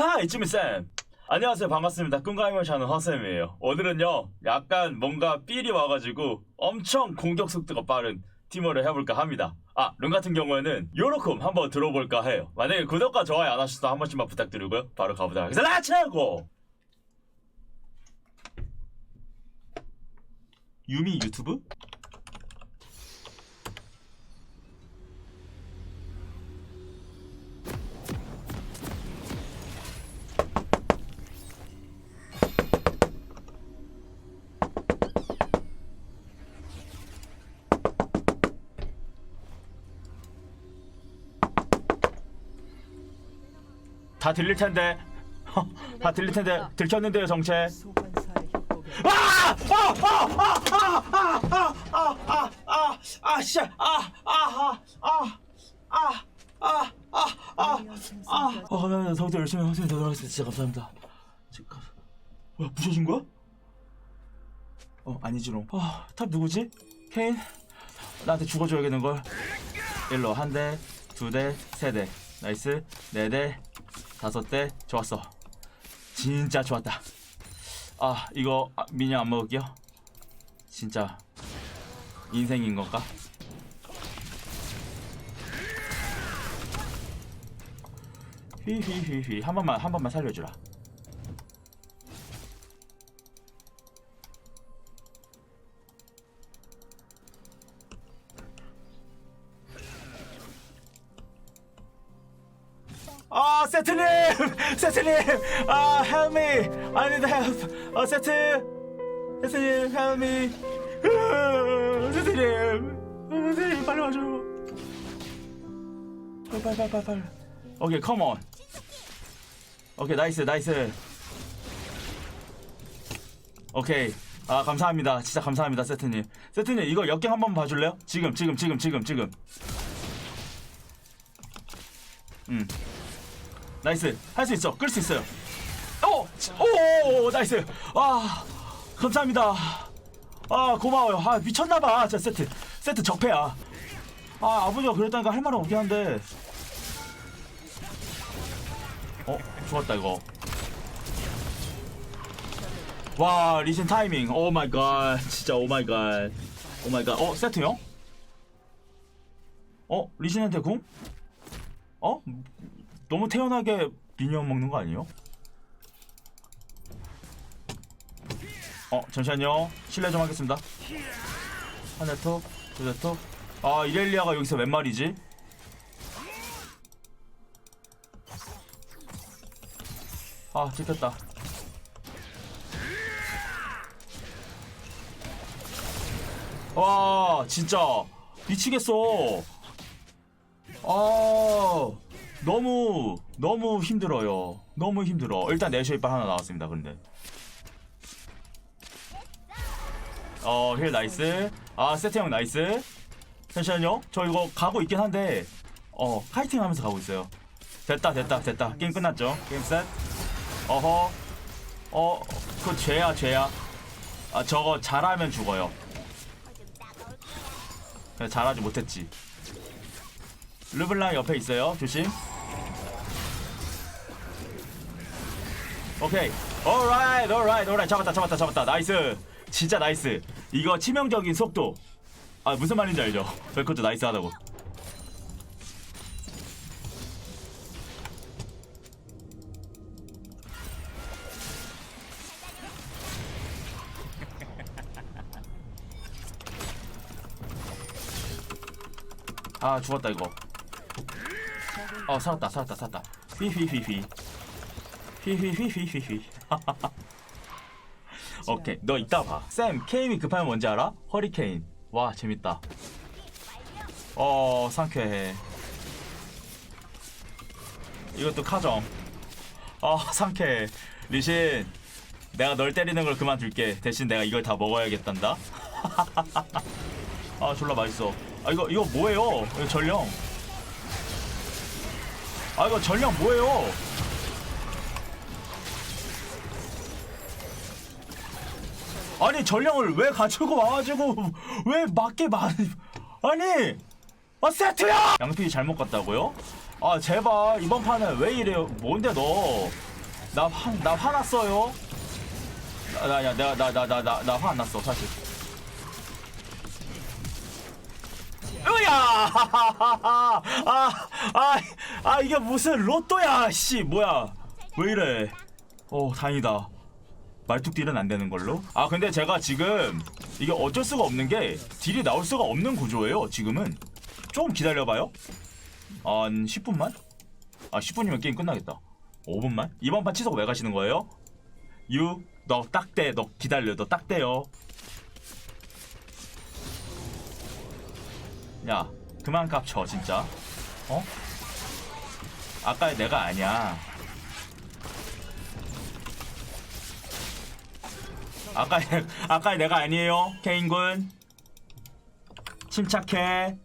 하이 쭈미쌤. 안녕하세요. 반갑습니다. 꿈가이을 자는 허쌤이에요. 오늘은요 약간 뭔가 삘이 와가지고 엄청 공격 속도가 빠른 팀워를 해볼까 합니다. 아룬 같은 경우에는 요로쿰 한번 들어볼까 해요. 만약에 구독과 좋아요 안 하셔서 한 번씩만 부탁드리고요. 바로 가보도록 하겠습니다. 렛츠고 유미 유튜브? 다 들릴 텐데 다 들릴 텐데 들켰는데요 정체 아! 아! 아! 아! 아! 아! 아! 아! 아! 아! 씨! 아! 아! 아! 아! 아! 아! 아! 아! 아! 어, 나, 나 성대 열심히 학생이 되도록 하겠습니다. 진짜 감사합니다. 진짜 감... 뭐야, 부셔진 거야? 어, 아니지롱. 아, 탑 누구지? 케인? 나한테 죽어줘야겠는걸. 일로 한 대, 두 대, 세 대. 나이스. 네 대, 다섯 대. 좋았어. 진짜 좋았다. 아 이거 아, 미니 안 먹을게요 진짜 인생인 건가? 휘휘휘휘 한 번만 한 번만 살려주라 세트님! 세트님! 아 help me! I need help! 아 세트! 세트님 help me! 으, 세트님! 어, 세트님 빨리 와줘. 빨리 빨리 빨리 빨리 오케이 컴온 오케이 나이스 나이스. 오케이. 아 감사합니다. 진짜 감사합니다 세트님. 세트님 이거 역경 한번 봐줄래요? 지금 지금 지금 지금 지금. 음 나이스 할 수 있어 끌 수 있어요 오! 오! 오! 나이스 아 감사합니다 아 고마워요 아 미쳤나봐 진짜 세트 세트 적폐야 아 아버지가 그랬다니까 할 말은 없긴 한데 어 죽었다 이거 와 리신 타이밍 오 마이 갓 진짜 오 마이 갓오 마이 갓어 세트요? 어 리신한테 궁? 어? 너무 태연하게 미니언 먹는 거 아니에요? 어 잠시만요 실례 좀 하겠습니다 두대 톡. 아 이렐리아가 여기서 웬 말이지? 아 들켰다 와 진짜 미치겠어 아 너무 너무 힘들어요. 너무 힘들어. 일단 내셔 이빨 하나 나왔습니다. 근데 어힐 나이스. 아 세트 형 나이스. 잠시만요. 저 이거 가고 있긴 한데 어 카이팅 하면서 가고 있어요. 됐다 됐다 됐다. 게임 끝났죠. 게임 셋. 어허. 어 그거 죄야 죄야. 아 저거 잘하면 죽어요. 잘하지 못했지. 르블랑 옆에 있어요. 조심. 오케이. alright, alright, alright. 잡았다, 잡았다, 잡았다. 나이스. 진짜 나이스. 이거 치명적인 속도. 아, 무슨 말인지 알죠? 벨코트 나이스 하다고. 아, 죽었다, 이거. 어, 살았다, 살았다, 살았다. 휘휘휘휘. 휘휘휘휘휘휘. 오케이, 너 이따 봐. 쌤, 케임이 급하면 뭔지 알아? 허리케인. 와, 재밌다. 어, 상쾌해. 이것도 카정. 어, 상쾌해. 리신, 내가 널 때리는 걸 그만둘게. 대신 내가 이걸 다 먹어야겠단다. 아, 졸라 맛있어. 아, 이거, 이거 뭐예요? 이거 전령. 아, 이거 전령 뭐예요? 아니 전령을 왜 가지고 와가지고 왜 맞게 많이 아니 아 세트야 양피 잘못 갔다고요? 아 제발 이번 판은 왜 이래요 뭔데 너나 화났어요. 나, 나, 야, 내가, 나, 나, 나, 나, 나 화 안 났어, 사실. 으야! 아, 아, 아, 이게 무슨 로또야, 씨, 뭐야. 왜 이래. 어, 다행이다. 말뚝 딜은 안 되는 걸로. 아, 근데 제가 지금 이게 어쩔 수가 없는 게 딜이 나올 수가 없는 구조예요, 지금은. 좀 기다려봐요. 한 10분만? 아 10분이면 게임 끝나겠다 5분만? 이번 판 취소 왜 가시는 거예요? 유, 너 딱대, 너 기다려, 너 딱대요 야, 그만 깝쳐 진짜. 어? 아까 내가 아니야. 아까, 아까 내가 아니에요 케인군. 침착해.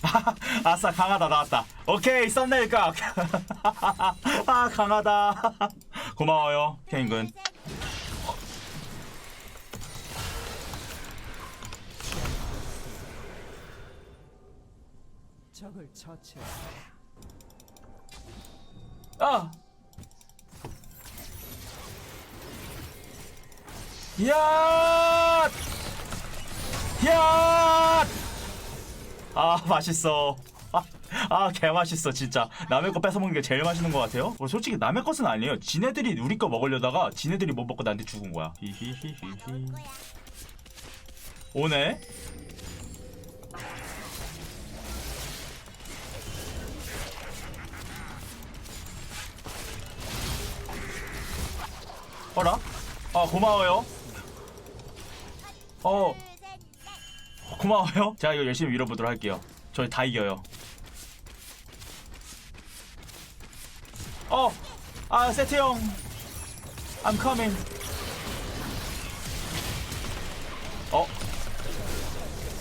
아싸 강하다 나왔다. 오케이 썸네일 각 아, 강하다. 고마워요 케인군 처치해 아! 야! 야! 아 맛있어. 아, 아 개 맛있어 진짜. 남의 거 뺏어 먹는 게 제일 맛있는 것 같아요. 어, 솔직히 남의 것은 아니에요. 지네들이 우리 거 먹으려다가 지네들이 못 먹고 나한테 죽은 거야. 히히히히히. 오네 어라? 아 고마워요 어 고마워요. 제가 이거 열심히 밀어보도록 할게요. 저희 다 이겨요. 어, 아 세트 형, I'm coming. 어,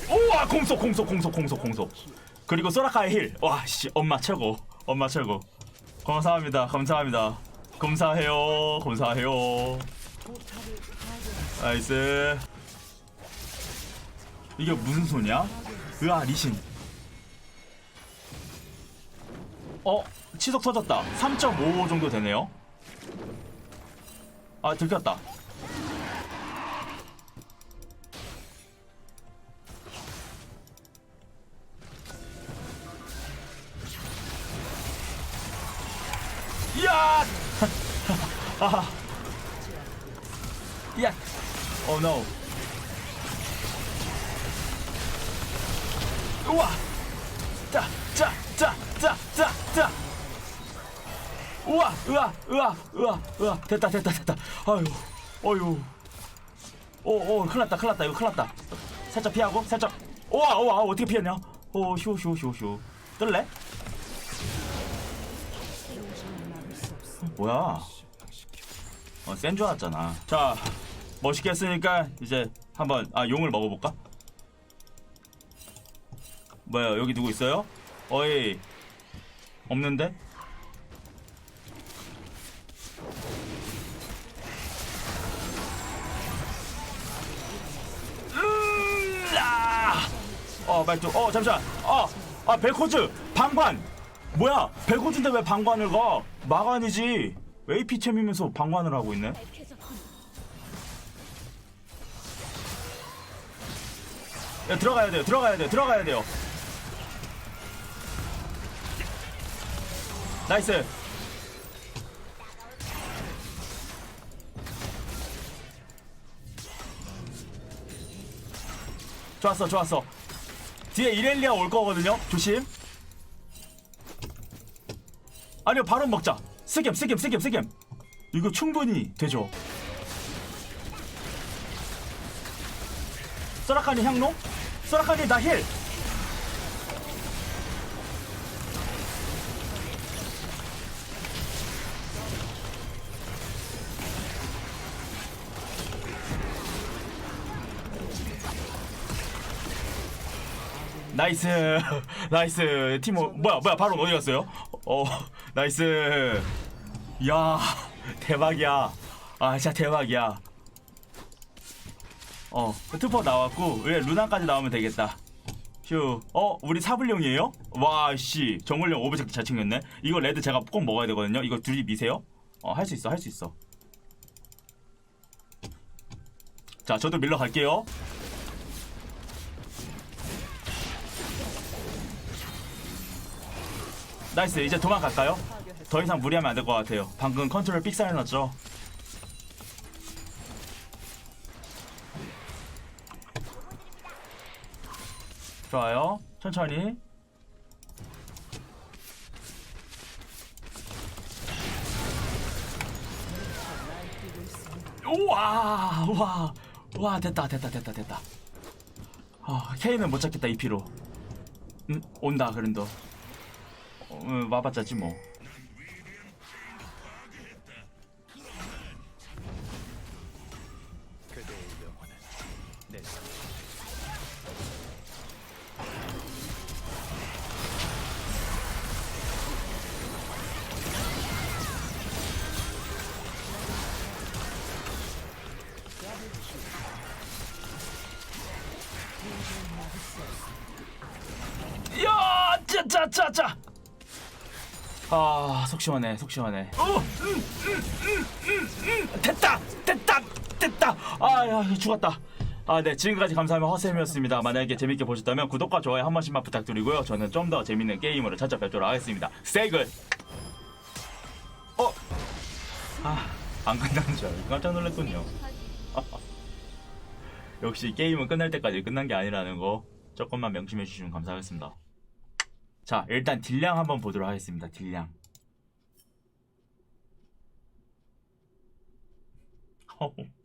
우와 공속 공속 공속 공속 공속. 그리고 소라카의 힐. 와 씨, 엄마 최고, 엄마 최고. 감사합니다, 감사합니다. 감사해요, 감사해요. 나이스. 이게 무슨 소냐? 으아 리신 어? 치석 터졌다 3.5 정도 되네요 아 들켰다 아하 야! Oh 우와! 자, 자, 자, 자, 자, 자! 우와, 으아, 으아, 으아, 으아, 됐다, 됐다, 됐다. 아유, 어유. 오, 오, 큰일 났다, 큰일 났다, 이거 큰일 났다. 살짝 피하고, 살짝. 우와, 우와, 어떻게 피했냐? 오, 휴, 휴, 휴, 휴. 뜰래? 뭐야? 어, 센 줄 알았잖아. 자, 멋있게 했으니까 이제 한번 아 용을 먹어볼까? 뭐야 여기 누구 있어요? 어이 없는데? 어 말투 어 잠시만 어아 벨코즈 방관 뭐야 벨코즈인데 왜 방관을 가 마관이지 AP 챔이면서 방관을 하고 있네? 야 들어가야 돼요 들어가야 돼요 들어가야 돼요. 나이스. 좋았어 좋았어. 뒤에 이렐리아 올 거거든요? 조심. 아니요 바로 먹자 쓰겜 쓰겜 쓰겜 쓰겜. 이거 충분히 되죠. 소라카니 향로? 소라카니 나힐! 나이스. 나이스. 티모 뭐야 뭐야 바로 어디 갔어요? 어 나이스 야 대박이야. 아 진짜 대박이야. 어 트퍼 나왔고 왜 루나까지 나오면 되겠다. 휴어 우리 사불용이에요? 와씨. 정글용 오브젝트 잘 챙겼네. 이거 레드 제가 꼭 먹어야 되거든요. 이거 둘이 미세요? 어할 수 있어 할 수 있어. 자 저도 밀러 갈게요. 나이스 이제 도망갈까요? 더 이상 무리하면 안 될 것 같아요. 방금 컨트롤 삑살 났죠? 좋아요. 천천히. 우와 우와 우와 됐다 됐다 됐다 됐다. 아 K는 못 잡겠다 이 피로. 음 온다 그랜도 어, 음, 와봤자지 뭐 짜짜짜짜. 아, 속 시원해, 속 시원해. 어, 음, 음, 음. 됐다, 됐다, 됐다. 아, 야, 죽었다. 아, 네, 지금까지 감사하면 허쌤이었습니다. 만약에 재밌게 보셨다면 구독과 좋아요 한 번씩만 부탁드리고요. 저는 좀 더 재밌는 게임으로 찾아뵙도록 하겠습니다. 세이글. 어, 아, 안 끝난 줄 알고 깜짝 놀랐군요. 역시 게임은 끝날 때까지 끝난 게 아니라는 거 조금만 명심해 주시면 감사하겠습니다. 자, 일단 딜량 한번 보도록 하겠습니다. 딜량. 허